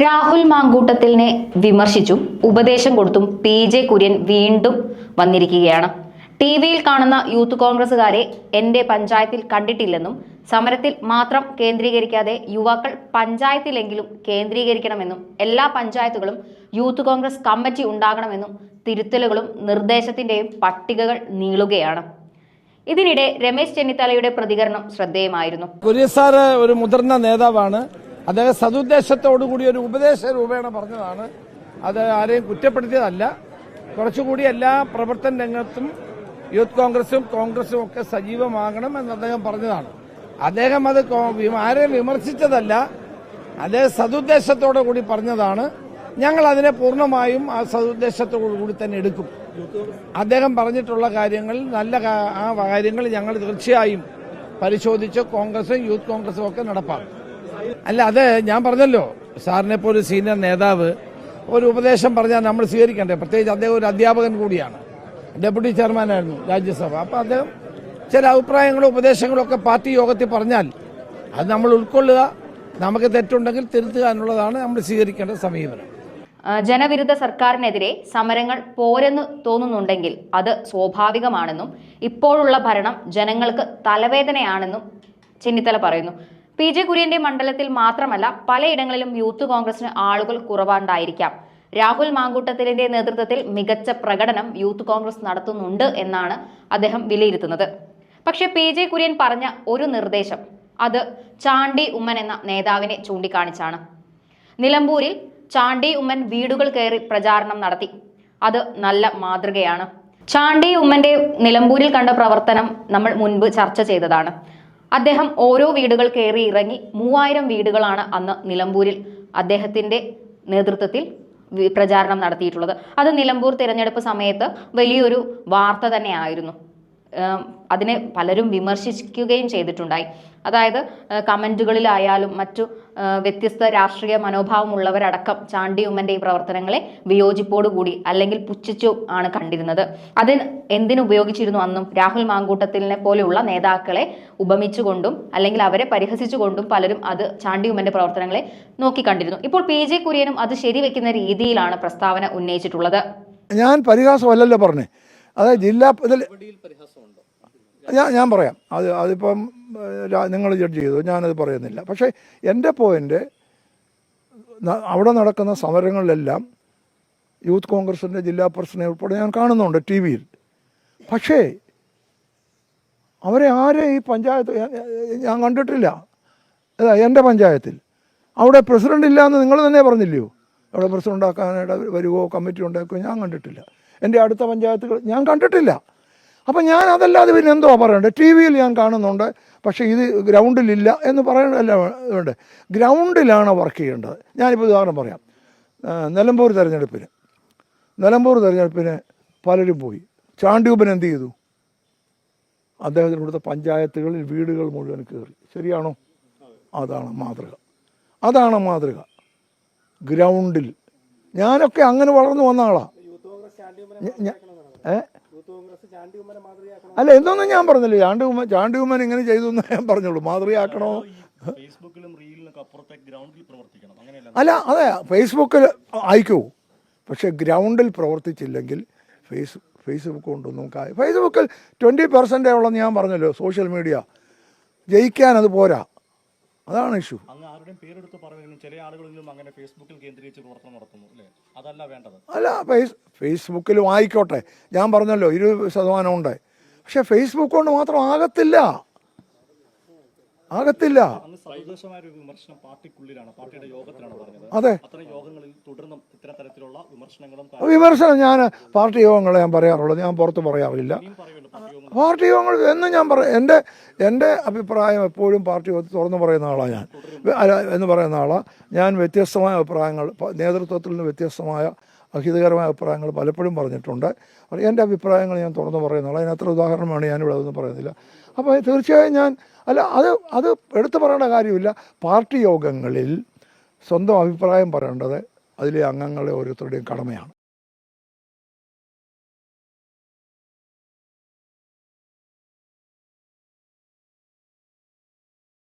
രാഹുൽ മാങ്കൂട്ടത്തിലിനെ വിമർശിച്ചും ഉപദേശം കൊടുത്തും P J Kurian വീണ്ടും വന്നിരിക്കുകയാണ്. ടി വിയിൽ കാണുന്ന യൂത്ത് കോൺഗ്രസ്സുകാരെ എന്റെ പഞ്ചായത്തിൽ കണ്ടിട്ടില്ലെന്നും സമരത്തിൽ മാത്രം കേന്ദ്രീകരിക്കാതെ യുവാക്കൾ പഞ്ചായത്തിലെങ്കിലും കേന്ദ്രീകരിക്കണമെന്നും എല്ലാ പഞ്ചായത്തുകളും യൂത്ത് കോൺഗ്രസ് കമ്മിറ്റി ഉണ്ടാകണമെന്നും തിരുത്തലുകളും നിർദ്ദേശത്തിന്റെയും പട്ടികകൾ നീളുകയാണ്. ഇതിനിടെ രമേശ് ചെന്നിത്തലയുടെ പ്രതികരണം ശ്രദ്ധേയമായിരുന്നു. ഒരു മുതിർന്ന നേതാവാണ്. അദ്ദേഹം സതുദ്ദേശത്തോടുകൂടി ഒരു ഉപദേശ രൂപേണ പറഞ്ഞതാണ്. അത് ആരെയും കുറ്റപ്പെടുത്തിയതല്ല. കുറച്ചുകൂടി എല്ലാ പ്രവർത്തന രംഗത്തും യൂത്ത് കോൺഗ്രസും കോൺഗ്രസും ഒക്കെ സജീവമാകണം എന്ന് അദ്ദേഹം പറഞ്ഞതാണ്. അദ്ദേഹം അത് ആരെയും വിമർശിച്ചതല്ല. അദ്ദേഹം സതുദ്ദേശത്തോടു കൂടി പറഞ്ഞതാണ്. ഞങ്ങൾ അതിനെ പൂർണമായും ആ സതുദ്ദേശത്തോടു കൂടി തന്നെ എടുക്കും. അദ്ദേഹം പറഞ്ഞിട്ടുള്ള കാര്യങ്ങൾ നല്ല ആ കാര്യങ്ങൾ ഞങ്ങൾ തീർച്ചയായും പരിശോധിച്ച് കോൺഗ്രസും യൂത്ത് കോൺഗ്രസും ഒക്കെ നടപ്പാക്കും. അല്ല അത് ഞാൻ പറഞ്ഞല്ലോ. സാറിനെ പോലെ സീനിയർ നേതാവ് ഒരു ഉപദേശം പറഞ്ഞാൽ നമ്മൾ സ്വീകരിക്കണ്ടേ? പ്രത്യേകിച്ച് അദ്ദേഹം ഒരു അധ്യാപകൻ കൂടിയാണ്. ഡെപ്യൂട്ടി ചെയർമാനായിരുന്നു രാജ്യസഭ. അപ്പൊ അദ്ദേഹം ചില അഭിപ്രായങ്ങളും ഉപദേശങ്ങളും ഒക്കെ പാർട്ടി യോഗത്തിൽ പറഞ്ഞാൽ അത് നമ്മൾ ഉൾക്കൊള്ളുക നമുക്ക് തെറ്റുണ്ടെങ്കിൽ തിരുത്തുക എന്നുള്ളതാണ് നമ്മൾ സ്വീകരിക്കേണ്ട സമീപനം. ജനവിരുദ്ധ സർക്കാരിനെതിരെ സമരങ്ങൾ പോരെന്ന് തോന്നുന്നുണ്ടെങ്കിൽ അത് സ്വാഭാവികമാണെന്നും ഇപ്പോഴുള്ള ഭരണം ജനങ്ങൾക്ക് തലവേദനയാണെന്നും ചെന്നിത്തല പറയുന്നു. പി ജെ കുര്യന്റെ മണ്ഡലത്തിൽ മാത്രമല്ല പലയിടങ്ങളിലും യൂത്ത് കോൺഗ്രസിന് ആളുകൾ കുറവാണ്ടായിരിക്കാം. രാഹുൽ മാങ്കൂട്ടത്തിലിന്റെ നേതൃത്വത്തിൽ മികച്ച പ്രകടനം യൂത്ത് കോൺഗ്രസ് നടത്തുന്നുണ്ട് എന്നാണ് അദ്ദേഹം വിലയിരുത്തുന്നത്. പക്ഷെ പി ജെ കുര്യൻ പറഞ്ഞ ഒരു നിർദ്ദേശം അത് ചാണ്ടി ഉമ്മൻ എന്ന നേതാവിനെ ചൂണ്ടിക്കാണിച്ചാണ്. നിലമ്പൂരിൽ ചാണ്ടി ഉമ്മൻ വീടുകൾ കയറി പ്രചാരണം നടത്തി. അത് നല്ല മാതൃകയാണ്. ചാണ്ടി ഉമ്മന്റെ നിലമ്പൂരിൽ കണ്ട പ്രവർത്തനം നമ്മൾ മുൻപ് ചർച്ച ചെയ്തതാണ്. അദ്ദേഹം ഓരോ വീടുകൾ കയറി ഇറങ്ങി മൂവായിരം വീടുകളാണ് അന്ന് നിലമ്പൂരിൽ അദ്ദേഹത്തിന്റെ നേതൃത്വത്തിൽ പ്രചാരണം നടത്തിയിട്ടുള്ളത്. അത് നിലമ്പൂർ തിരഞ്ഞെടുപ്പ് സമയത്ത് വലിയൊരു വാർത്ത തന്നെയായിരുന്നു. അതിനെ പലരും വിമർശിക്കുകയും ചെയ്തിട്ടുണ്ടായി. അതായത് കമന്റുകളിലായാലും മറ്റു വ്യത്യസ്ത രാഷ്ട്രീയ മനോഭാവമുള്ളവരടക്കം ചാണ്ടി ഉമ്മന്റെ ഈ പ്രവർത്തനങ്ങളെ വിയോജിപ്പോടുകൂടി അല്ലെങ്കിൽ പുച്ഛിച്ചു ആണ് കണ്ടിരുന്നത്. അതിന് എന്തിനുപയോഗിച്ചിരുന്നു അന്നും രാഹുൽ മാങ്കൂട്ടത്തിലിനെ പോലെയുള്ള നേതാക്കളെ ഉപമിച്ചുകൊണ്ടും അല്ലെങ്കിൽ അവരെ പരിഹസിച്ചുകൊണ്ടും പലരും അത് ചാണ്ടി ഉമ്മന്റെ പ്രവർത്തനങ്ങളെ നോക്കിക്കണ്ടിരുന്നു. ഇപ്പോൾ പി ജെ കുര്യനും അത് ശരിവെക്കുന്ന രീതിയിലാണ് പ്രസ്താവന ഉന്നയിച്ചിട്ടുള്ളത്. ഞാൻ പരിഹാസമല്ലല്ലോ പറഞ്ഞേ. അതായത് ജില്ലാ ഞാൻ ഞാൻ പറയാം. അത് അതിപ്പം നിങ്ങൾ ജഡ്ജ് ചെയ്തു. ഞാനത് പറയുന്നില്ല. പക്ഷേ എന്റെ പോയിന്റ് അവിടെ നടക്കുന്ന സമരങ്ങളിലെല്ലാം യൂത്ത് കോൺഗ്രസിന്റെ ജില്ലാ പ്രസിഡന്റ് ഉൾപ്പെടെ ഞാൻ കാണുന്നുണ്ട് ടി വിയിൽ. പക്ഷേ അവരെ ആരെ ഈ പഞ്ചായത്ത് ഞാൻ- കണ്ടിട്ടില്ല. അതാ എന്റെ പഞ്ചായത്തിൽ. അവിടെ പ്രസിഡന്റ് ഇല്ല എന്ന് നിങ്ങൾ തന്നെ പറഞ്ഞില്ലയോ? അവിടെ പ്രസിഡന്റ് ഉണ്ടാക്കാനായിട്ട് വരുവോ കമ്മിറ്റി ഉണ്ടാക്കുകയോ ഞാൻ കണ്ടിട്ടില്ല. എന്റെ അടുത്ത പഞ്ചായത്തുകൾ ഞാൻ കണ്ടിട്ടില്ല. അപ്പം ഞാൻ അതല്ലാതെ പിന്നെ എന്തോ പറയണ്ടേ? ടി വിയിൽ ഞാൻ കാണുന്നുണ്ട് പക്ഷേ ഇത് ഗ്രൗണ്ടിലില്ല എന്ന് പറയണല്ല വേണ്ടേ ഗ്രൗണ്ടിലാണ് വർക്ക് ചെയ്യേണ്ടത്. ഞാനിപ്പോൾ ഉദാഹരണം പറയാം. നിലമ്പൂർ തിരഞ്ഞെടുപ്പിന്. നിലമ്പൂർ തിരഞ്ഞെടുപ്പിന് പലരും പോയി. ചാണ്ടിയൂപ്പൻ എന്ത് ചെയ്തു? അദ്ദേഹത്തിന് ഇവിടുത്തെ പഞ്ചായത്തുകളിൽ വീടുകൾ മുഴുവൻ കയറി. ശരിയാണോ? അതാണ് മാതൃക. അതാണ് മാതൃക. ഗ്രൗണ്ടിൽ. ഞാനൊക്കെ അങ്ങനെ വളർന്നു വന്ന ആളാണ് ഏ? അല്ല എന്തോന്നും ഞാൻ പറഞ്ഞില്ല. ചാണ്ടി ഉമ്മൻ ചാണ്ടി ഉമ്മൻ ഇങ്ങനെ ചെയ്തു എന്ന് ഞാൻ പറഞ്ഞോളൂ മാതൃകയാക്കണോ? ഫേസ്ബുക്കിലും റീലിനൊക്കെ ഗ്രൗണ്ടിൽ പ്രവർത്തിക്കണം. അങ്ങനെയല്ല. അല്ല അതെ ഫേസ്ബുക്കിൽ അയക്കൂ. പക്ഷെ ഗ്രൗണ്ടിൽ പ്രവർത്തിച്ചില്ലെങ്കിൽ ഫേസ് ഫേസ്ബുക്ക് കൊണ്ടൊന്നും കാര്യം ഫേസ്ബുക്കിൽ ട്വന്റി പെർസെന്റേ ഉള്ളെന്ന് ഞാൻ പറഞ്ഞല്ലോ സോഷ്യൽ മീഡിയ. ജയിക്കാൻ അത് പോരാ. അതാണ് ഇഷ്യൂ. അങ്ങ് ആരുടെയും പേരെടുത്ത് പറയുമെങ്കിലും ചില ആളുകളെങ്കിലും അങ്ങനെ ഫേസ്ബുക്കിൽ കേന്ദ്രീകരിച്ച് പ്രവർത്തനം നടത്തുന്നു അല്ലേ? അതല്ല വേണ്ടത്. അല്ല ഫേസ് ഫേസ്ബുക്കിലും ആയിക്കോട്ടെ ഞാൻ പറഞ്ഞല്ലോ ഇരുപത് ശതമാനം ഉണ്ട്. പക്ഷെ ഫേസ്ബുക്ക് കൊണ്ട് മാത്രം ആകത്തില്ല. ആകത്തില്ല. അങ്ങ് സവിശേഷമായ ഒരു വിമർശനം പാർട്ടിക്കുള്ളിലാണ് പാർട്ടിയുടെ യോഗത്തിലാണ് പറഞ്ഞത്. അതെ. വിമർശനം ഞാൻ പാർട്ടി യോഗങ്ങളെ ഞാൻ പറയാറുള്ളൂ. ഞാൻ പുറത്ത് പറയാറില്ല. പാർട്ടി യോഗങ്ങൾ എന്ന് ഞാൻ പറയും എന്റെ എന്റെ അഭിപ്രായം എപ്പോഴും പാർട്ടി യോഗത്തിൽ തുറന്നു പറയുന്ന ആളാണ് ഞാൻ. അല്ല എന്ന് പറയുന്ന ആളാണ് ഞാൻ വ്യത്യസ്തമായ അഭിപ്രായങ്ങൾ നേതൃത്വത്തിൽ നിന്ന് വ്യത്യസ്തമായ അഹിതകരമായ അഭിപ്രായങ്ങൾ പലപ്പോഴും പറഞ്ഞിട്ടുണ്ട്. എന്റെ അഭിപ്രായങ്ങൾ ഞാൻ തുറന്നു പറയുന്ന ആളാണ് അതിന് അത്ര ഉദാഹരണമാണ് ഞാനിവിടെ അതൊന്നും പറയുന്നില്ല. അപ്പോൾ തീർച്ചയായും ഞാൻ അല്ല അത് അത് എടുത്തു പറയേണ്ട കാര്യമില്ല. പാർട്ടി യോഗങ്ങളിൽ സ്വന്തം അഭിപ്രായം പറയേണ്ടത് അതിലെ അംഗങ്ങളെ ഓരോരുത്തരുടെയും കടമയാണ്.